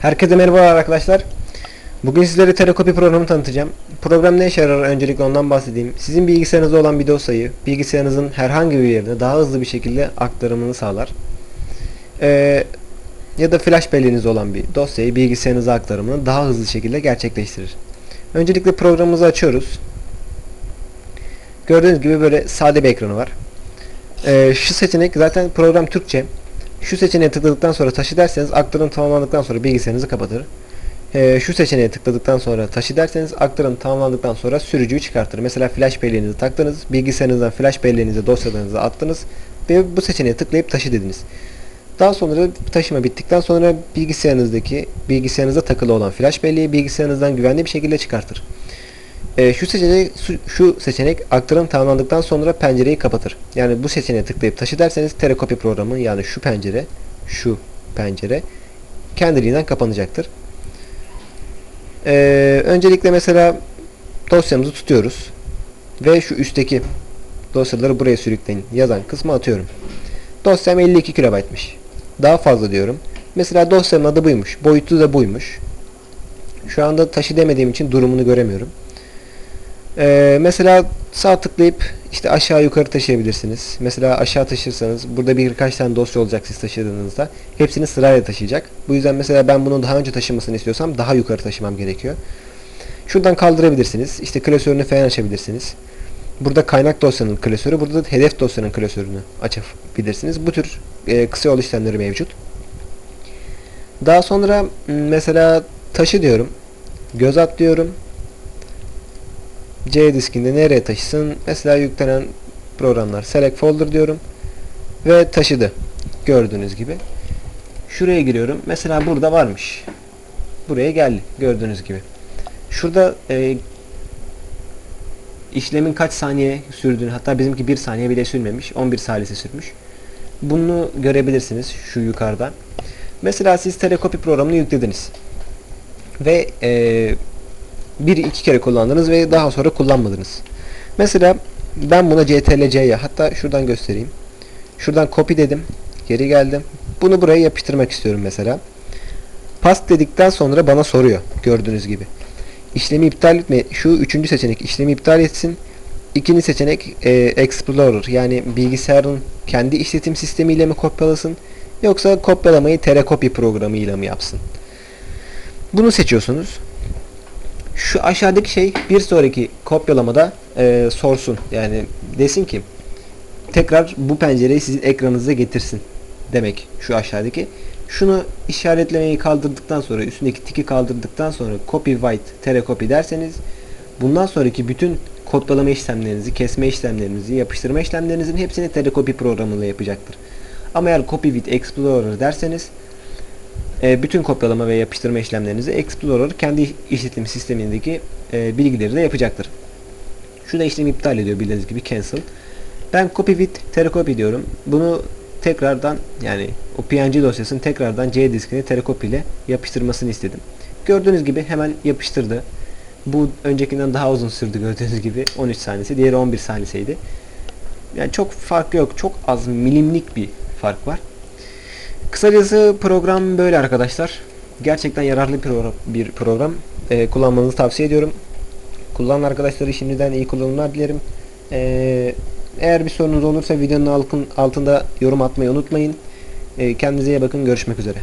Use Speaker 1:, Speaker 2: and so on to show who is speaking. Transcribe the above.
Speaker 1: Herkese merhaba arkadaşlar. Bugün sizlere Telekopi programı tanıtacağım. Program ne işe yarar öncelikle ondan bahsedeyim. Sizin bilgisayarınızda olan bir dosyayı bilgisayarınızın herhangi bir yerine daha hızlı bir şekilde aktarımını sağlar. Ee, ya da flash belleğiniz olan bir dosyayı bilgisayarınıza aktarımını daha hızlı şekilde gerçekleştirir. Öncelikle programımızı açıyoruz. Gördüğünüz gibi böyle sade bir ekranı var. Ee, şu seçenek zaten program Türkçe. Şu seçeneğe tıkladıktan sonra taşı derseniz aktarım tamamlandıktan sonra bilgisayarınızı kapatır. Ee, şu seçeneğe tıkladıktan sonra taşı derseniz aktarım tamamlandıktan sonra sürücüyü çıkartır. Mesela flash belleğinizi taktınız, bilgisayarınızdan flash belleğinizi dosyalarınızı attınız ve bu seçeneğe tıklayıp taşı dediniz. Daha sonra taşıma bittikten sonra bilgisayarınızdaki bilgisayarınıza takılı olan flash belleği bilgisayarınızdan güvenli bir şekilde çıkartır. Ee, şu seçenek şu, şu seçenek aktarım tamamlandıktan sonra pencereyi kapatır. Yani bu seçeneğe tıklayıp taşı derseniz telekopi programı yani şu pencere şu pencere kendiliğinden kapanacaktır. Ee, öncelikle mesela dosyamızı tutuyoruz ve şu üstteki dosyaları buraya sürükleyin yazan kısmı atıyorum. Dosyam 52 kilobaytmış. Daha fazla diyorum. Mesela dosyamın adı buymuş. Boyutu da buymuş. Şu anda taşı demediğim için durumunu göremiyorum. Ee, mesela sağ tıklayıp işte aşağı yukarı taşıyabilirsiniz. Mesela aşağı taşırsanız burada birkaç tane dosya olacak siz taşıdığınızda. Hepsini sırayla taşıyacak. Bu yüzden mesela ben bunu daha önce taşımasını istiyorsam daha yukarı taşımam gerekiyor. Şuradan kaldırabilirsiniz. İşte klasörünü falan açabilirsiniz. Burada kaynak dosyanın klasörü, burada da hedef dosyanın klasörünü açabilirsiniz. Bu tür e, kısa yol işlemleri mevcut. Daha sonra mesela taşı diyorum. Göz at diyorum. C diskinde nereye taşısın? Mesela yüklenen programlar. Select folder diyorum. Ve taşıdı. Gördüğünüz gibi. Şuraya giriyorum. Mesela burada varmış. Buraya geldi. Gördüğünüz gibi. Şurada e, işlemin kaç saniye sürdüğünü hatta bizimki 1 saniye bile sürmemiş. 11 salise sürmüş. Bunu görebilirsiniz şu yukarıda. Mesela siz telekopi programını yüklediniz. Ve eee bir iki kere kullandınız ve daha sonra kullanmadınız. Mesela ben buna CTRL-C'ye hatta şuradan göstereyim. Şuradan copy dedim. Geri geldim. Bunu buraya yapıştırmak istiyorum mesela. Paste dedikten sonra bana soruyor. Gördüğünüz gibi. İşlemi iptal etme. Şu üçüncü seçenek işlemi iptal etsin. İkinci seçenek e, Explorer yani bilgisayarın kendi işletim sistemiyle mi kopyalasın yoksa kopyalamayı telekopi programıyla mı yapsın? Bunu seçiyorsunuz. Şu aşağıdaki şey bir sonraki kopyalamada e, sorsun. Yani desin ki tekrar bu pencereyi sizin ekranınıza getirsin demek şu aşağıdaki. Şunu işaretlemeyi kaldırdıktan sonra üstündeki tiki kaldırdıktan sonra copy white telecopy derseniz bundan sonraki bütün kopyalama işlemlerinizi, kesme işlemlerinizi, yapıştırma işlemlerinizin hepsini telekopi programıyla yapacaktır. Ama eğer copy with explorer derseniz bütün kopyalama ve yapıştırma işlemlerinizi Explorer kendi işletim sistemindeki e, bilgileri de yapacaktır. Şu da işlemi iptal ediyor bildiğiniz gibi cancel. Ben copy with telecopy diyorum. Bunu tekrardan yani o PNG dosyasını tekrardan C diskine telecopy ile yapıştırmasını istedim. Gördüğünüz gibi hemen yapıştırdı. Bu öncekinden daha uzun sürdü gördüğünüz gibi 13 saniyesi. Diğeri 11 saniyesiydi. Yani çok fark yok. Çok az milimlik bir fark var. Kısacası program böyle arkadaşlar. Gerçekten yararlı bir program. Ee, kullanmanızı tavsiye ediyorum. Kullanan arkadaşları şimdiden iyi kullanımlar dilerim. Ee, eğer bir sorunuz olursa videonun altın, altında yorum atmayı unutmayın. Ee, kendinize iyi bakın. Görüşmek üzere.